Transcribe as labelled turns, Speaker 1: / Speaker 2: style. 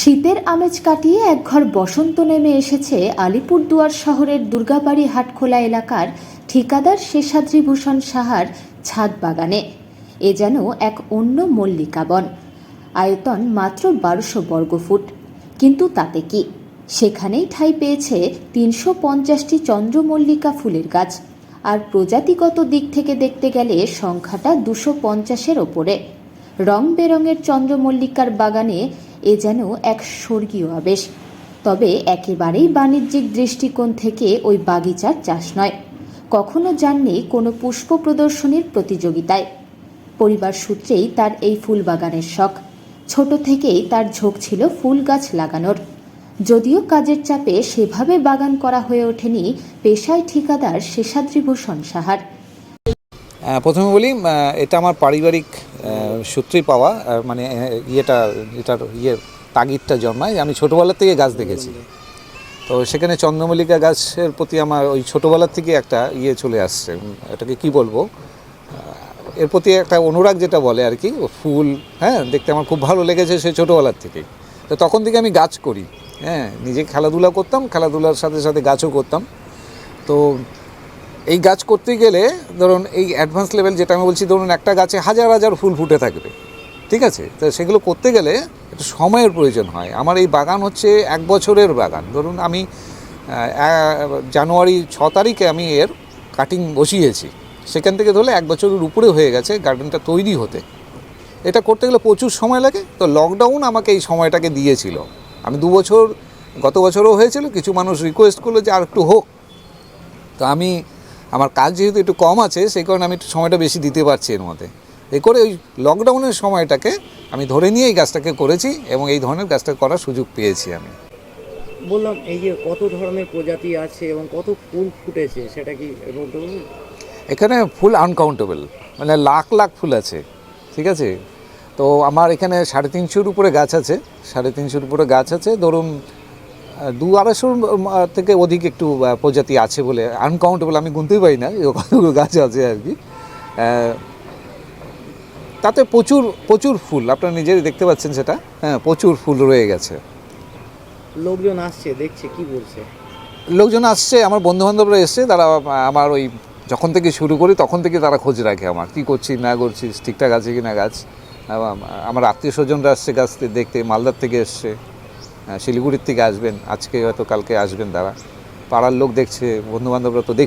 Speaker 1: শীতের আমেজ কাটিয়ে একঘর বসন্ত নেমে এসেছে আলিপুরদুয়ার শহরের দুর্গাবাড়ি হাটখোলা এলাকার ঠিকাদার শেষাদ্রিভূষণ সাহার ছাদ বাগানে। এ যেন এক অন্য মল্লিকা বন। আয়তন মাত্র বারোশো বর্গফুট কিন্তু তাতে কি? সেখানেই ঠাঁই পেয়েছে তিনশো পঞ্চাশটি চন্দ্রমল্লিকা ফুলের গাছ। আর প্রজাতিগত দিক থেকে দেখতে গেলে সংখ্যাটা দুশো পঞ্চাশের ওপরে। রং বেরঙের চন্দ্রমল্লিকার বাগানে এ যেন এক স্বর্গীয় আবেশ। তবে একেবারেই বাণিজ্যিক দৃষ্টিকোণ থেকে ওই বাগিচার চাষ নয়। কখনো যাননি কোনো পুষ্প প্রদর্শনীর প্রতিযোগিতায়। পরিবার সূত্রেই তার এই ফুল বাগানের শখ। ছোট থেকেই তার ঝোঁক ছিল ফুল গাছ লাগানোর। যদিও কাজের চাপে সেভাবে বাগান করা হয়ে ওঠেনি, পেশায় ঠিকাদার শেষাদ্রিভূষণ সাহার।
Speaker 2: প্রথমে বলি এটা আমার পারিবারিক আহ, সূত্রেই পাওয়া মানে ইয়েটা এটার ইয়ে তাগিদটা জন্মায় আমি ছোটোবেলার থেকে গাছ দেখেছি। তো সেখানে চন্দ্রমল্লিকা গাছের প্রতি আমার ওই ছোটোবেলার থেকে একটা ইয়ে চলে আসছে। এটাকে কি বলব? এর প্রতি একটা অনুরাগ যেটা বলে আর কি ফুল হ্যাঁ দেখতে আমার খুব ভালো লেগেছে সে ছোটোবেলার থেকেই তো তখন থেকে আমি গাছ করি হ্যাঁ নিজে খেলাধুলা করতাম খেলাধুলার সাথে সাথে গাছও করতাম। তো এই গাছ করতে গেলে ধরুন এই অ্যাডভান্স লেভেল যেটা আমি বলছি, ধরুন একটা গাছে হাজার হাজার ফুল ফুটে থাকবে। ঠিক আছে? তো সেগুলো করতে গেলে একটু সময়ের প্রয়োজন হয়। আমার এই বাগান হচ্ছে এক বছরের বাগান। ধরুন আমি জানুয়ারি ছ তারিখে আমি এর কাটিং বসিয়েছি। সেখান থেকে ধরলে এক বছরের উপরে হয়ে গেছে গার্ডেনটা তৈরি হতে। এটা করতে গেলে প্রচুর সময় লাগে। তো লকডাউন আমাকে এই সময়টাকে দিয়েছিল। আমি দু বছর, গত বছরও হয়েছিল। কিছু মানুষ রিকোয়েস্ট করল যে আর একটু হোক। তো আমি আমার কাজ যেহেতু একটু কম আছে সেই কারণে আমি একটু সময়টা বেশি দিতে পারছি এর মধ্যে। এ করে ওই লকডাউনের সময়টাকে আমি ধরে নিয়ে এই গাছটাকে করেছি এবং এই ধরনের গাছটা করার সুযোগ পেয়েছি আমি।
Speaker 3: বললাম এই যে কত ধরনের প্রজাতি আছে এবং কত ফুল ফুটেছে সেটা কি বলতে
Speaker 2: এখানে ফুল আনকাউন্টেবল মানে লাখ লাখ ফুল আছে ঠিক আছে? তো আমার এখানে সাড়ে তিনশোর উপরে গাছ আছে সাড়ে তিনশোর উপরে গাছ আছে। ধরুন দু আড়াইশোর থেকে অধিক একটু প্রজাতি আছে বলে আনকাউন্টেবল আমি গুনতেই পারি না কতগুলো গাছ আছে আর কি। তাতে প্রচুর প্রচুর ফুল আপনারা নিজেই দেখতে পাচ্ছেন সেটা। হ্যাঁ প্রচুর ফুল রয়ে গেছে।
Speaker 3: লোকজন আসছে দেখছে কি বলছে?
Speaker 2: লোকজন আসছে আমার বন্ধু বান্ধবরা এসছে তারা আমার ওই যখন থেকে শুরু করি তখন থেকে তারা খোঁজ রাখে আমার কি করছি না করছিস ঠিকঠাক আছে কি না গাছ আমার আত্মীয় স্বজনরা আসছে গাছ দেখতে মালদার থেকে এসছে। শিলিগুড়ির থেকে আসবেন, আজকে হয়তো কালকে আসবেন তারা। পাড়ার লোক দেখছে বন্ধু বান্ধবরা তো দেখ